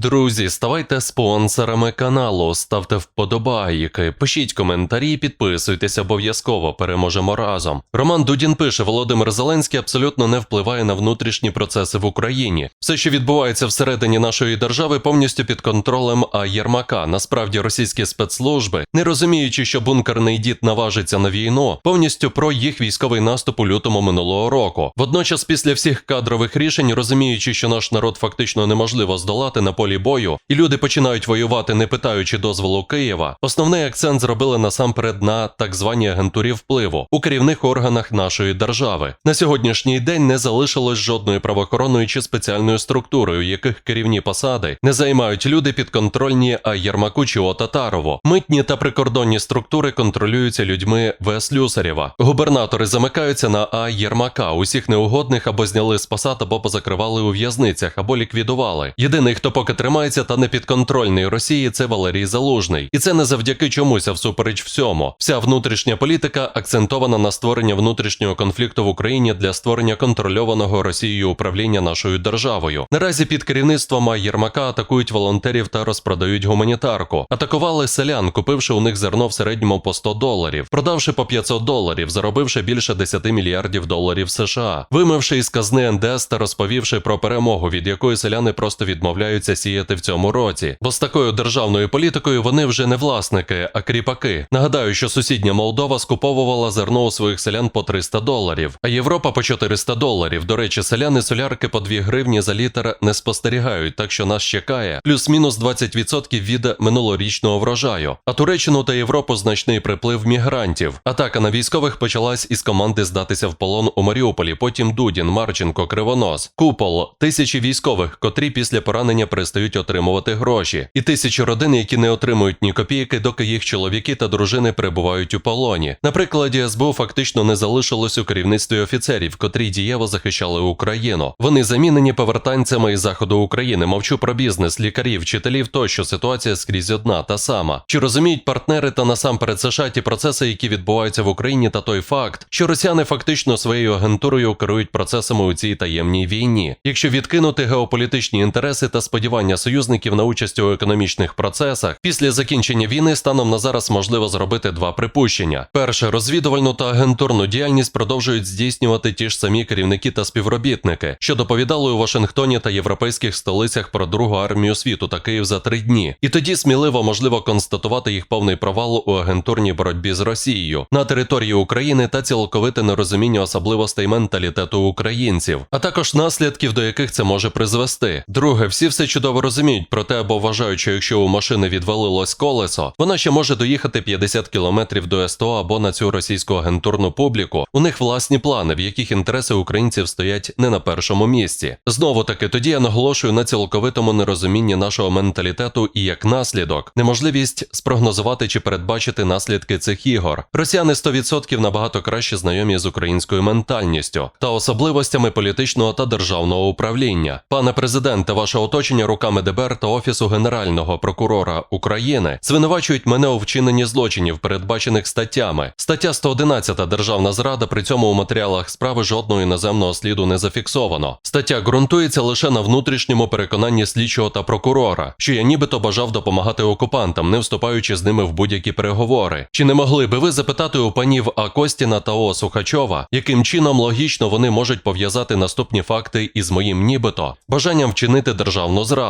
Друзі, ставайте спонсорами каналу, ставте вподобайки, пишіть коментарі, підписуйтесь обов'язково. Переможемо разом. Роман Дудін пише: Володимир Зеленський абсолютно не впливає на внутрішні процеси в Україні. Все, що відбувається всередині нашої держави, повністю під контролем А Єрмака. Насправді російські спецслужби, не розуміючи, що бункерний дід наважиться на війну, повністю про їх військовий наступ у лютому минулого року. Водночас, після всіх кадрових рішень, розуміючи, що наш народ фактично неможливо здолати на полі бою, і люди починають воювати, не питаючи дозволу Києва. Основний акцент зробили насамперед на так званій агентурі впливу у керівних органах нашої держави. На сьогоднішній день не залишилось жодної правоохоронної чи спеціальної структури, у яких керівні посади не займають люди підконтрольні А Єрмаку чи О Митні та прикордонні структури контролюються людьми В. Слюсарєва. Губернатори замикаються на А Єрмака. Усіх неугодних або зняли з посад, або позакривали у в'язницях, або ліквідували. Єдиний, хто поки тримається та не підконтрольний Росії, це Валерій Залужний. І це не завдяки чомусь, а всупереч всьому. Вся внутрішня політика акцентована на створення внутрішнього конфлікту в Україні для створення контрольованого Росією управління нашою державою. Наразі під керівництвом Єрмака атакують волонтерів та розпродають гуманітарку. Атакували селян, купивши у них зерно в середньому по 100 доларів, продавши по 500 доларів, заробивши більше 10 мільярдів доларів США, вимивши із казни НДС та розповівши про перемогу, від якої селяни просто відмовляються сіяти в цьому році. Бо з такою державною політикою вони вже не власники, а кріпаки. Нагадаю, що сусідня Молдова скуповувала зерно у своїх селян по 300 доларів, а Європа по 400 доларів. До речі, селяни солярки по 2 гривні за літр не спостерігають, так що нас чекає плюс-мінус 20% від минулорічного врожаю. А Туреччину та Європу значний приплив мігрантів. Атака на військових почалась із команди здатися в полон у Маріуполі. Потім Дудін, Марченко, Кривонос, Купол, тисячі військових, котрі після поранення перестають отримувати гроші, і тисячі родин, які не отримують ні копійки, доки їх чоловіки та дружини перебувають у полоні. На прикладі СБУ фактично не залишилось у керівництві офіцерів, котрі дієво захищали Україну. Вони замінені повертанцями із заходу України. Мовчу про бізнес, лікарів, вчителів тощо ситуація скрізь одна та сама. Чи розуміють партнери та насамперед США ті процеси, які відбуваються в Україні, та той факт, що росіяни фактично своєю агентурою керують процесами у цій таємній війні. Якщо відкинути геополітичні інтереси та сподівання союзників на участь у економічних процесах, після закінчення війни станом на зараз можливо зробити два припущення: перше, розвідувальну та агентурну діяльність продовжують здійснювати ті ж самі керівники та співробітники, що доповідали у Вашингтоні та європейських столицях про другу армію світу та Київ за три дні. І тоді сміливо можливо констатувати їх повний провал у агентурній боротьбі з Росією на території України та цілковите нерозуміння особливостей менталітету українців, а також наслідків, до яких це може призвести. Друге, всі все чудово розуміють, проте або вважають, що якщо у машини відвалилось колесо, вона ще може доїхати 50 кілометрів до СТО або на цю російську агентурну публіку. У них власні плани, в яких інтереси українців стоять не на першому місці. Знову таки, тоді я наголошую на цілковитому нерозумінні нашого менталітету і як наслідок неможливість спрогнозувати чи передбачити наслідки цих ігор. Росіяни 100% набагато краще знайомі з українською ментальністю та особливостями політичного та державного управління. Пане президенте, ваше оточення руками ДБР та Офісу Генерального прокурора України звинувачують мене у вчиненні злочинів, передбачених статтями. Стаття 111 Державна зрада. При цьому у матеріалах справи жодного іноземного сліду не зафіксовано. Стаття ґрунтується лише на внутрішньому переконанні слідчого та прокурора, що я нібито бажав допомагати окупантам, не вступаючи з ними в будь-які переговори. Чи не могли би ви запитати у панів А. Костіна та О. Сухачова, яким чином логічно вони можуть пов'язати наступні факти із моїм нібито бажанням вчинити державну зраду?